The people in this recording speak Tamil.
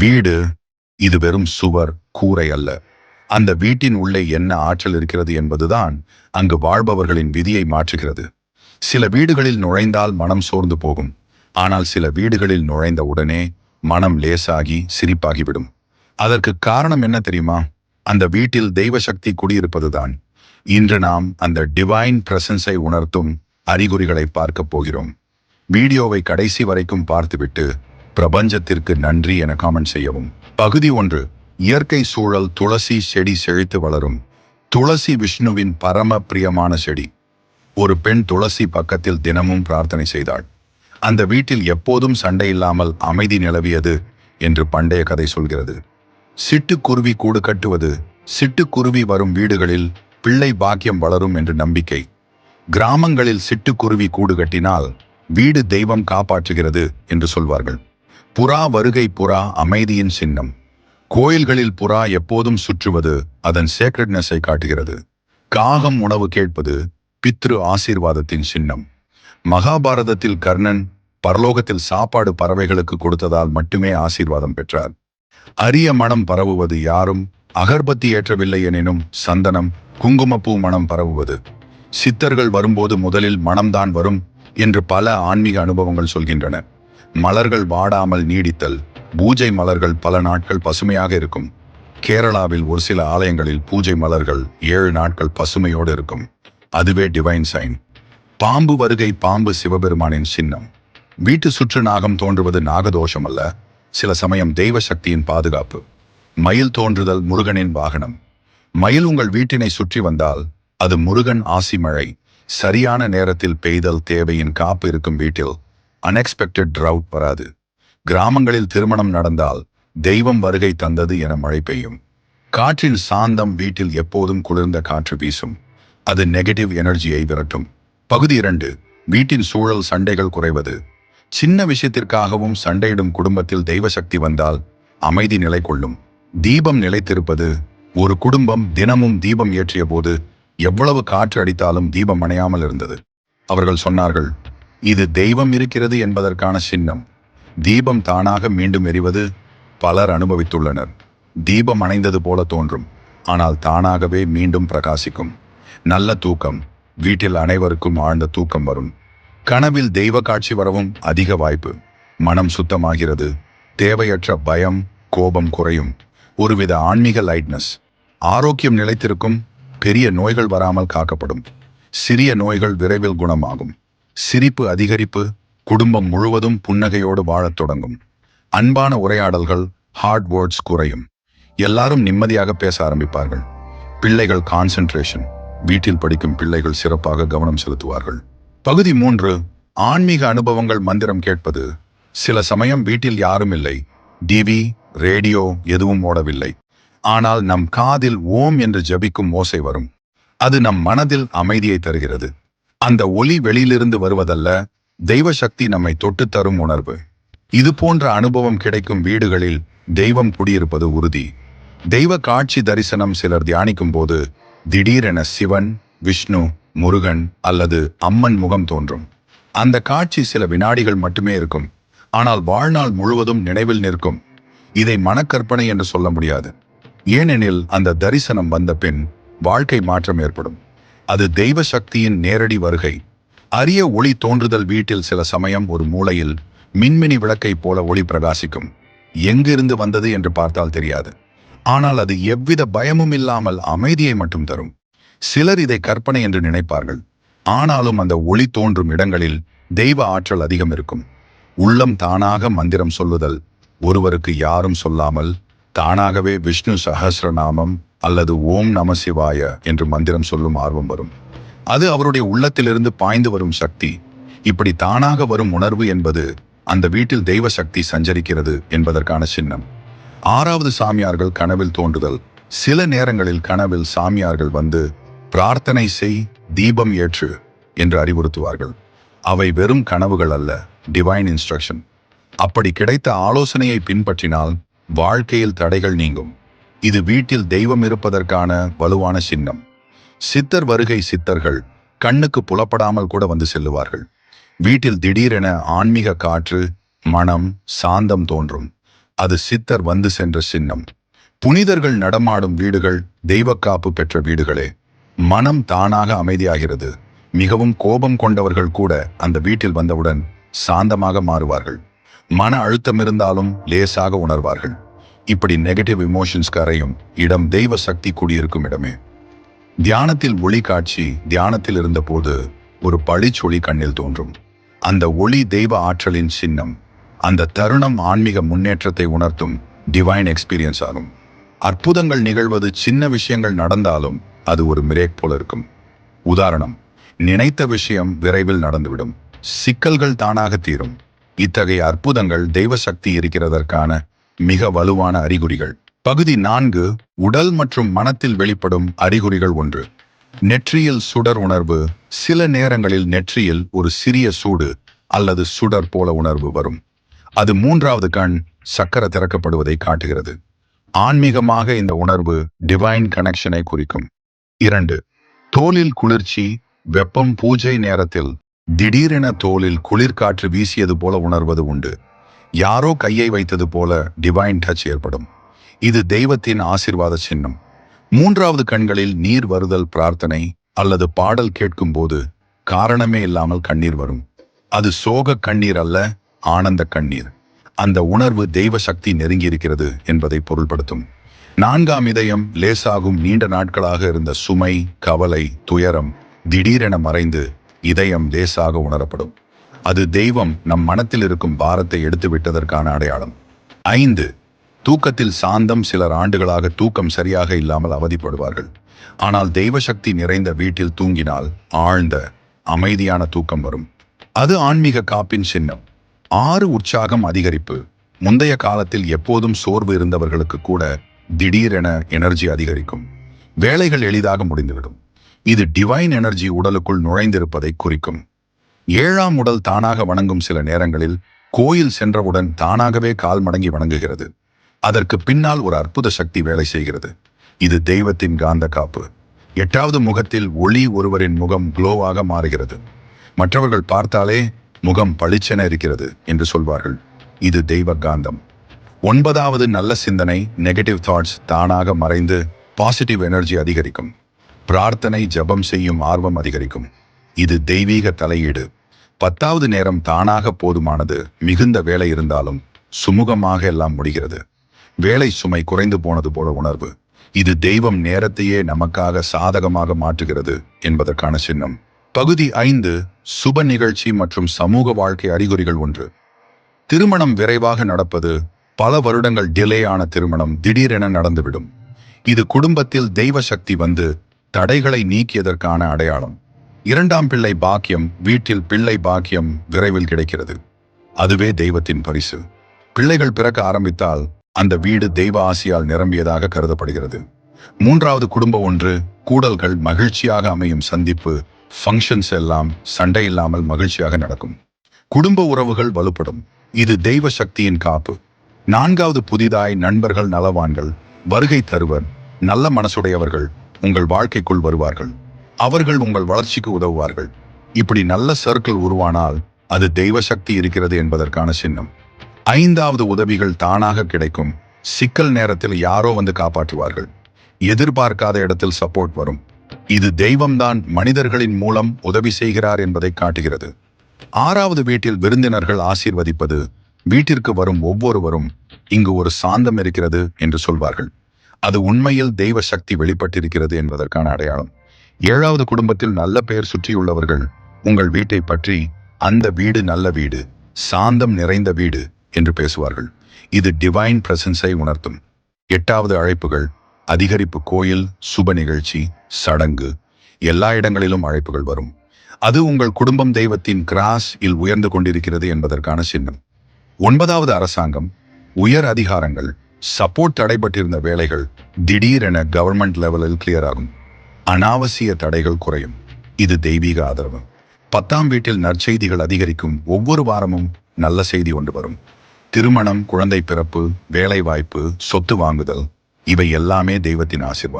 வீடு இது வெறும் சுவர் கூரை அல்ல. அந்த வீட்டின் உள்ளே என்ன ஆற்றல் இருக்கிறது என்பதுதான் அங்கு வாழ்பவர்களின் விதியை மாற்றுகிறது. சில வீடுகளில் நுழைந்தால் மனம் சோர்ந்து போகும். ஆனால் சில வீடுகளில் நுழைந்த உடனே மனம் லேசாகி சிரிப்பாகிவிடும். அதற்கு காரணம் என்ன தெரியுமா? அந்த வீட்டில் தெய்வ சக்தி குடியிருப்பதுதான். இன்று நாம் அந்த டிவைன் பிரசன்ஸை உணர்த்தும் அறிகுறிகளை பார்க்கப் போகிறோம். வீடியோவை கடைசி வரைக்கும் பார்த்துவிட்டு பிரபஞ்சத்திற்கு நன்றி என காமெண்ட் செய்யவும். பகுதி ஒன்று இயற்கை சூழல் துளசி செடி செழித்து வளரும். துளசி விஷ்ணுவின் பரம பிரியமான செடி. ஒரு பெண் துளசி பக்கத்தில் தினமும் பிரார்த்தனை செய்தாள். அந்த வீட்டில் எப்போதும் சண்டை இல்லாமல் அமைதி நிலவியது என்று பண்டைய கதை சொல்கிறது. சிட்டுக்குருவி கூடு கட்டுவது சிட்டுக்குருவி வரும் வீடுகளில் பிள்ளை பாக்கியம் வளரும் என்று நம்பிக்கை. கிராமங்களில் சிட்டுக்குருவி கூடு கட்டினால் வீடு தெய்வம் காப்பாற்றுகிறது என்று சொல்வார்கள். புறா வருகை புறா அமைதியின் சின்னம். கோயில்களில் புறா எப்போதும் சுற்றுவது அதன் சேக்ரெட்னஸை காட்டுகிறது. காகம் உணவு கேட்பது பித்ரு ஆசீர்வாதத்தின் சின்னம். மகாபாரதத்தில் கர்ணன் பரலோகத்தில் சாப்பாடு பறவைகளுக்கு கொடுத்ததால் மட்டுமே ஆசீர்வாதம் பெற்றார். அரிய மனம் பரவுவது யாரும் அகர்பத்தி ஏற்றவில்லை எனினும் சந்தனம் குங்குமப்பூ மனம் பரவுவது. சித்தர்கள் வரும்போது முதலில் மனம்தான் வரும் என்று பல ஆன்மீக அனுபவங்கள் சொல்கின்றன. மலர்கள் வாடாமல் நீடித்தல் பூஜை மலர்கள் பல நாட்கள் பசுமையாக இருக்கும். கேரளாவில் ஒரு சில ஆலயங்களில் பூஜை மலர்கள் ஏழு நாட்கள் பசுமையோடு இருக்கும். அதுவே டிவைன் சைன் பாம்பு வருகை பாம்பு சிவபெருமானின் சின்னம். வீட்டு சுற்று நாகம் தோன்றுவது நாகதோஷம் அல்ல. சில சமயம் தெய்வ சக்தியின் பாதுகாப்பு. மயில் தோன்றுதல் முருகனின் வாகனம். மயில் உங்கள் வீட்டினை சுற்றி வந்தால் அது முருகன் ஆசி மழை சரியான நேரத்தில் பெய்தல் தேவையின் காப்பு இருக்கும் வீட்டில் அன்எக்ஸ்பெக்டட் ட்ரவுட் வராது. கிராமங்களில் திருமணம் நடந்தால் தெய்வம் வருகை தந்தது என மழை பெய்யும். காற்றின் சாந்தம் வீட்டில் எப்போதும் குளிர்ந்த காற்று வீசும். அது நெகட்டிவ் எனர்ஜியை விரட்டும். பகுதி இரண்டு வீட்டின் சூழல் சண்டைகள் குறைவது. சின்ன விஷயத்திற்காகவும் சண்டையிடும் குடும்பத்தில் தெய்வ சக்தி வந்தால் அமைதி நிலை கொள்ளும் தீபம் நிலைத்திருப்பது ஒரு குடும்பம் தினமும் தீபம் ஏற்றிய போது எவ்வளவு காற்று அடித்தாலும் தீபம் அணையாமல் இருந்தது. அவர்கள் சொன்னார்கள் இது தெய்வம் இருக்கிறது என்பதற்கான சின்னம். தீபம் தானாக மீண்டும் எரிவது பலர் அனுபவித்துள்ளனர். தீபம் அணைந்தது போல தோன்றும் ஆனால் தானாகவே மீண்டும் பிரகாசிக்கும். நல்ல தூக்கம் வீட்டில் அனைவருக்கும் ஆழ்ந்த தூக்கம் வரும். கனவில் தெய்வ காட்சி வரவும் அதிக வாய்ப்பு. மனம் சுத்தமாகிறது தேவையற்ற பயம் கோபம் குறையும். ஒருவித ஆன்மீக லைட்னஸ் ஆரோக்கியம் நிலைத்திருக்கும் பெரிய நோய்கள் வராமல் காக்கப்படும். சிறிய நோய்கள் விரைவில் குணமாகும். சிரிப்பு அதிகரிப்பு குடும்பம் முழுவதும் புன்னகையோடு வாழத் தொடங்கும். அன்பான உரையாடல்கள் ஹார்ட் வேர்ட்ஸ் குறையும். எல்லாரும் நிம்மதியாக பேச ஆரம்பிப்பார்கள். பிள்ளைகள் கான்சென்ட்ரேஷன் வீட்டில் படிக்கும் பிள்ளைகள் சிறப்பாக கவனம் செலுத்துவார்கள். பகுதி மூன்று ஆன்மீக அனுபவங்கள் மந்திரம் கேட்பது. சில சமயம் வீட்டில் யாரும் இல்லை. டிவி ரேடியோ எதுவும் ஓடவில்லை. ஆனால் நம் காதில் ஓம் என்று ஜபிக்கும் ஓசை வரும். அது நம் மனதில் அமைதியை தருகிறது. அந்த ஒளி வெளியிலிருந்து வருவதல்ல தெய்வ சக்தி நம்மை தொட்டு தரும் உணர்வு. இது போன்ற அனுபவம் கிடைக்கும் வீடுகளில் தெய்வம் குடியிருப்பது உறுதி. தெய்வ காட்சி தரிசனம் சிலர் தியானிக்கும் போது திடீரென சிவன் விஷ்ணு முருகன் அல்லது அம்மன் முகம் தோன்றும். அந்த காட்சி சில வினாடிகள் மட்டுமே இருக்கும். ஆனால் வாழ்நாள் முழுவதும் நினைவில் நிற்கும். இதை மனக்கற்பனை என்று சொல்ல முடியாது. ஏனெனில் அந்த தரிசனம் வந்த பின் வாழ்க்கை மாற்றம் ஏற்படும். அது தெய்வ சக்தியின் நேரடி வருகை. அரிய ஒளி தோன்றுதல் வீட்டில் சில சமயம் ஒரு மூலையில் மின்மினி விளக்கைப் போல ஒளி பிரகாசிக்கும். எங்கிருந்து வந்தது என்று பார்த்தால் தெரியாது. ஆனால் அது எவ்வித பயமும் இல்லாமல் அமைதியை மட்டும் தரும். சிலர் இதை கற்பனை என்று நினைப்பார்கள். ஆனாலும் அந்த ஒளி தோன்றும் இடங்களில் தெய்வ ஆற்றல் அதிகம் இருக்கும். உள்ளம் தானாக மந்திரம் சொல்லுதல். ஒருவருக்கு யாரும் சொல்லாமல் தானாகவே விஷ்ணு சஹசிரநாமம் அல்லது ஓம் நம சிவாய என்று மந்திரம் சொல்லும் ஆர்வம் வரும். அது அவருடைய உள்ளத்திலிருந்து பாய்ந்து வரும் சக்தி. இப்படி தானாக வரும் உணர்வு என்பது அந்த வீட்டில் தெய்வ சக்தி சஞ்சரிக்கிறது என்பதற்கான சின்னம். ஆறாவது சாமியார்கள் கனவில் தோன்றுதல். சில நேரங்களில் கனவில் சாமியார்கள் வந்து பிரார்த்தனை செய் தீபம் ஏற்று என்று அறிவுறுத்துவார்கள். அவை வெறும் கனவுகள் அல்ல டிவைன் இன்ஸ்ட்ரக்ஷன் அப்படி கிடைத்த ஆலோசனையை பின்பற்றினால் வாழ்க்கையில் தடைகள் நீங்கும். இது வீட்டில் தெய்வம் இருப்பதற்கான வலுவான சின்னம். சித்தர் வருகை சித்தர்கள் கண்ணுக்கு புலப்படாமல் கூட வந்து செல்லுவார்கள். வீட்டில் திடீரென ஆன்மீக காற்று மனம் சாந்தம் தோன்றும். அது சித்தர் வந்து சென்ற சின்னம். புனிதர்கள் நடமாடும் வீடுகள் தெய்வக்காப்பு பெற்ற வீடுகளே. மனம் தானாக அமைதியாகிறது. மிகவும் கோபம் கொண்டவர்கள் கூட அந்த வீட்டில் வந்தவுடன் சாந்தமாக மாறுவார்கள். மன அழுத்தம் இருந்தாலும் லேசாக உணர்வார்கள். இப்படி நெகட்டிவ் இமோஷன்ஸ் கரையும் இடம் தெய்வ சக்தி கூடியிருக்கும் இடமே. தியானத்தில் ஒளி காட்சி தியானத்தில் இருந்தபோது ஒரு பழிச்சொளி கண்ணில் தோன்றும். அந்த ஒளி தெய்வ ஆற்றலின் சின்னம் அந்த தருணம் ஆன்மீக முன்னேற்றத்தை உணர்த்தும் டிவைன் எக்ஸ்பீரியன்ஸ் ஆகும். அற்புதங்கள் நிகழ்வது சின்ன விஷயங்கள் நடந்தாலும் அது ஒரு மிரேக் போல இருக்கும். உதாரணம் நினைத்த விஷயம் விரைவில் நடந்துவிடும். சிக்கல்கள் தானாக தீரும். இத்தகைய அற்புதங்கள் தெய்வ சக்தி இருக்கிறதற்கான மிக வலுவான அறிகுறிகள். பகுதி நான்கு உடல் மற்றும் மனத்தில் வெளிப்படும் அறிகுறிகள் ஒன்று. நெற்றியில் சுடர் உணர்வு. சில நேரங்களில் நெற்றியில் ஒரு சிறிய சூடு அல்லது சுடர் போல உணர்வு வரும். அது மூன்றாவது கண் சக்கர திறக்கப்படுவதை காட்டுகிறது. ஆன்மீகமாக இந்த உணர்வு டிவைன் கனெக்ஷனை குறிக்கும். இரண்டு தோலில் குளிர்ச்சி வெப்பம் பூஜை நேரத்தில் திடீரென தோலில் குளிர்காற்று வீசியது போல உணர்வது உண்டு. யாரோ கையை வைத்தது போல டிவைன் டச் ஏற்படும். இது தெய்வத்தின் ஆசிர்வாத சின்னம். மூன்றாவது கண்களில் நீர் வருதல் பிரார்த்தனை அல்லது பாடல் கேட்கும் போது காரணமே இல்லாமல் கண்ணீர் வரும். அது சோக கண்ணீர் அல்ல ஆனந்த கண்ணீர். அந்த உணர்வு தெய்வ சக்தி நெருங்கி இருக்கிறது என்பதை பொருள்படுத்தும். நான்காம் இதயம் லேசாகும் நீண்ட நாட்களாக இருந்த சுமை கவலை துயரம் திடீரென மறைந்து இதயம் லேசாக உணரப்படும். அது தெய்வம் நம் மனத்தில் இருக்கும் பாரத்தை எடுத்து விட்டதற்கான அடையாளம். ஐந்து தூக்கத்தில் சாந்தம் சிலர் ஆண்டுகளாக தூக்கம் சரியாக இல்லாமல் அவதிப்படுவார்கள். ஆனால் தெய்வ சக்தி நிறைந்த வீட்டில் தூங்கினால் ஆழ்ந்த அமைதியான தூக்கம் வரும். அது ஆன்மீக காப்பின் சின்னம். ஆறு உற்சாகம் அதிகரிப்பு. முந்தைய காலத்தில் எப்போதும் சோர்வு இருந்தவர்களுக்கு கூட திடீரென எனர்ஜி அதிகரிக்கும். வேலைகள் எளிதாக முடிந்துவிடும். இது டிவைன் எனர்ஜி உடலுக்குள் நுழைந்திருப்பதை குறிக்கும். ஏழாம் உடல் தானாக வணங்கும் சில நேரங்களில் கோயில் சென்றவுடன் தானாகவே கால் மடங்கி வணங்குகிறது. அதற்கு பின்னால் ஒரு அற்புத சக்தி வேலை செய்கிறது. இது தெய்வத்தின் காந்த காப்பு. எட்டாவது முகத்தில் ஒளி ஒருவரின் முகம் குளோவாக மாறுகிறது. மற்றவர்கள் பார்த்தாலே முகம் பளிச்சென இருக்கிறது என்று சொல்வார்கள். இது தெய்வ காந்தம். ஒன்பதாவது நல்ல சிந்தனை நெகட்டிவ் தாட்ஸ் தானாக மறைந்து பாசிட்டிவ் எனர்ஜி அதிகரிக்கும். பிரார்த்தனை ஜபம் செய்யும் ஆர்வம் அதிகரிக்கும். இது தெய்வீக தலையீடு. பத்தாவது நேரம் தானாக போதுமானது மிகுந்த வேலை இருந்தாலும் சுமூகமாக எல்லாம் முடிகிறது. வேலை சுமை குறைந்து போனது போல உணர்வு. இது தெய்வம் நேரத்தையே நமக்காக சாதகமாக மாற்றுகிறது என்பதற்கான சின்னம். பகுதி ஐந்து சுப நிகழ்ச்சி மற்றும் சமூக வாழ்க்கை அறிகுறிகள் ஒன்று. திருமணம் விரைவாக நடப்பது பல வருடங்கள் டிலே ஆன திருமணம் திடீரென நடந்துவிடும். இது குடும்பத்தில் தெய்வ சக்தி வந்து தடைகளை நீக்கியதற்கான அடையாளம். இரண்டாம் பிள்ளை பாக்கியம் வீட்டில் பிள்ளை பாக்கியம் விரைவில் கிடைக்கிறது. அதுவே தெய்வத்தின் பரிசு. பிள்ளைகள் பிறக்க ஆரம்பித்தால் அந்த வீடு தெய்வ ஆசியால் நிரம்பியதாக கருதப்படுகிறது. மூன்றாவது குடும்பம் ஒன்று கூடல்கள் மகிழ்ச்சியாக அமையும் சந்திப்பு ஃபங்க்ஷன்ஸ் எல்லாம் சண்டை இல்லாமல் மகிழ்ச்சியாக நடக்கும். குடும்ப உறவுகள் வலுப்படும். இது தெய்வ சக்தியின் காப்பு. நான்காவது புதிதாய் நண்பர்கள் நலவான்கள் வருகை தருவர் நல்ல மனசுடையவர்கள் உங்கள் வாழ்க்கைக்குள் வருவார்கள். அவர்கள் உங்கள் வளர்ச்சிக்கு உதவுவார்கள். இப்படி நல்ல சர்க்கிள் உருவானால் அது தெய்வ சக்தி இருக்கிறது என்பதற்கான சின்னம். ஐந்தாவது உதவிகள் தானாக கிடைக்கும். சிக்கல் நேரத்தில் யாரோ வந்து காப்பாற்றுவார்கள். எதிர்பார்க்காத இடத்தில் சப்போர்ட் வரும். இது தெய்வம்தான் மனிதர்களின் மூலம் உதவி செய்கிறார் என்பதை காட்டுகிறது. ஆறாவது வீட்டில் விருந்தினர்கள் ஆசீர்வதிப்பது வீட்டிற்கு வரும் ஒவ்வொருவரும் இங்கு ஒரு சாந்தம் இருக்கிறது என்று சொல்வார்கள். அது உண்மையில் தெய்வ சக்தி வெளிப்பட்டிருக்கிறது என்பதற்கான அடையாளம். ஏழாவது குடும்பத்தில் நல்ல பெயர் சுற்றியுள்ளவர்கள் உங்கள் வீட்டை பற்றி அந்த வீடு நல்ல வீடு சாந்தம் நிறைந்த வீடு என்று பேசுவார்கள். இது டிவைன் பிரசன்ஸை உணர்த்தும். எட்டாவது அழைப்புகள் அதிகரிப்பு கோயில் சுப நிகழ்ச்சி சடங்கு எல்லா இடங்களிலும் அழைப்புகள் வரும். அது உங்கள் குடும்பம் தெய்வத்தின் கிராஸ் இல் உயர்ந்து கொண்டிருக்கிறது என்பதற்கான சின்னம். ஒன்பதாவது அரசாங்கம் உயர் அதிகாரங்கள் சப்போர்ட் தடைபட்டிருந்த வேலைகள் திடீரென கவர்மெண்ட் லெவலில் கிளியர் ஆகும். அனாவசிய தடைகள் குறையும். இது தெய்வீக ஆதரவு. பத்தாம் வீட்டில் நற்செய்திகள் அதிகரிக்கும் ஒவ்வொரு வாரமும் நல்ல செய்தி ஒன்று வரும். திருமணம் குழந்தை பிறப்பு வேலைவாய்ப்பு சொத்து வாங்குதல் இவை எல்லாமே தெய்வத்தின் ஆசிர்வாதம்.